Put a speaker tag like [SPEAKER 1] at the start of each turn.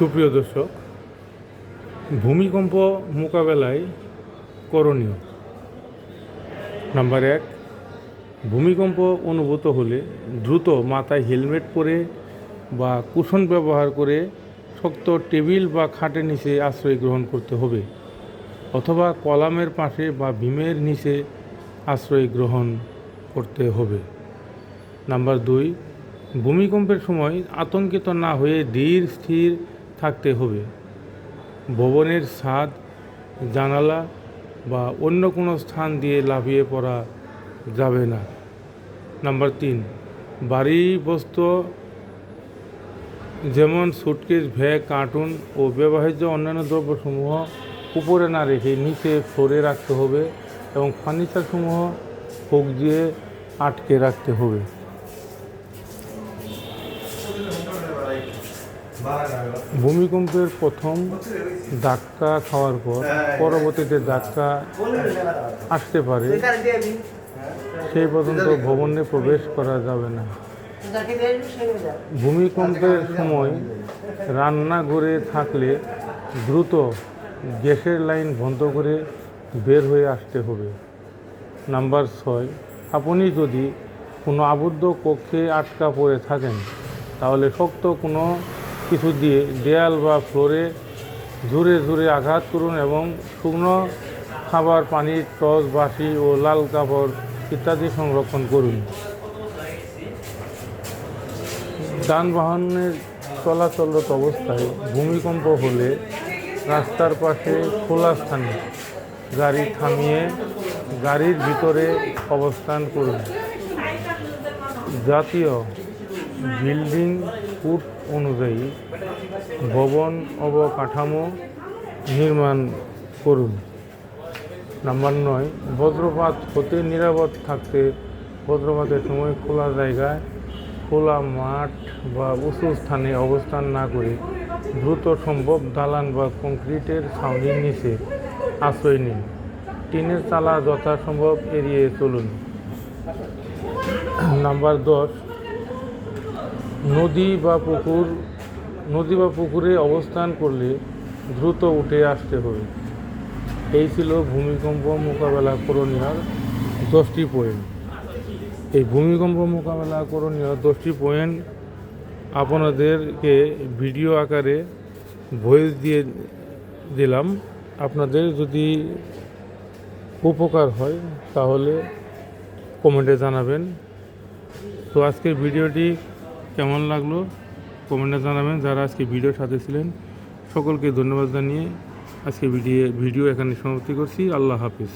[SPEAKER 1] সুপ্রিয় দর্শক, ভূমিকম্প মোকাবেলায় করণীয়। নাম্বার এক, ভূমিকম্প অনুভূত হলে দ্রুত মাথায় হেলমেট পরে বা কুশন ব্যবহার করে শক্ত টেবিল বা খাটের নিচে আশ্রয় গ্রহণ করতে হবে অথবা কলামের পাশে বা ভীমের নিচে আশ্রয় গ্রহণ করতে হবে। নাম্বার দুই, ভূমিকম্পের সময় আতঙ্কিত না হয়ে ধীর, স্থির থাকতে হবে। ভবনের ছাদ, জানালা বা অন্য কোনো স্থান দিয়ে লাফিয়ে পড়া যাবে না। নাম্বার তিন, বাড়ি বস্তু যেমন সুটকেস ব্যাগ কার্টুন ও ব্যবহার্য অন্যান্য দ্রব্যসমূহ উপরে না রেখে নিচে ফ্লোরে রাখতে হবে এবং ফার্নিচারসমূহ হুক দিয়ে আটকে রাখতে হবে। ভূমিকম্পের প্রথম ধাক্কা খাওয়ার পর পরবর্তীতে ধাক্কা আসতে পারে, সেই পর্যন্ত ভবনে প্রবেশ করা যাবে না। ভূমিকম্পের সময় রান্নাঘরে থাকলে দ্রুত গ্যাসের লাইন বন্ধ করে বের হয়ে আসতে হবে। নাম্বার ছয়, আপনি যদি কোনো আবদ্ধ কক্ষে আটকা পড়ে থাকেন, তাহলে শক্ত কোনো কিছু দিয়ে দেয়াল বা ফ্লোরে জোরে জোরে আঘাত করুন এবং শুকনো খাবার পানি টস বাসি ও লাল কাপড় ইত্যাদি সংরক্ষণ করুন। যানবাহনের চলাচলরত অবস্থায় ভূমিকম্প হলে রাস্তার পাশে খোলা স্থানে গাড়ি থামিয়ে গাড়ির ভিতরে অবস্থান করুন। জাতীয় বিল্ডিং কোড অনুযায়ী ভবন অবকাঠামো নির্মাণ করুন। নাম্বার নয় বজ্রপাত হতে নিরাপদ থাকতে বজ্রপাতের সময় খোলা জায়গায় খোলা মাঠ বা উঁচু স্থানে অবস্থান না করে দ্রুত সম্ভব দালান বা কংক্রিটের ছাউনির নিচে আশ্রয় নিন। টিনের চালা যথাসম্ভব এড়িয়ে চলুন। নাম্বার দশ নদী বা পুকুর, নদী বা পুকুরে অবস্থান করলে দ্রুত উঠে আসতে হবে। এই ছিল ভূমিকম্প মোকাবেলা করণীয় দশটি পয়েন্ট। এই ভূমিকম্প মোকাবেলা করণীয় দশটি পয়েন্ট আপনাদেরকে ভিডিও আকারে ভয়েস দিয়ে দিলাম। আপনাদের যদি উপকার হয়, তাহলে কমেন্টে জানাবেন। তো আজকের ভিডিওটি কেমন লাগল? কমেন্টে জানাবেন। যারা আজকে ভিডিওর সাথে ছিলেন, সকলকে ধন্যবাদ জানিয়ে আজকে ভিডিও ভিডিও এখানে সমাপ্তি করছি। আল্লাহ হাফিজ।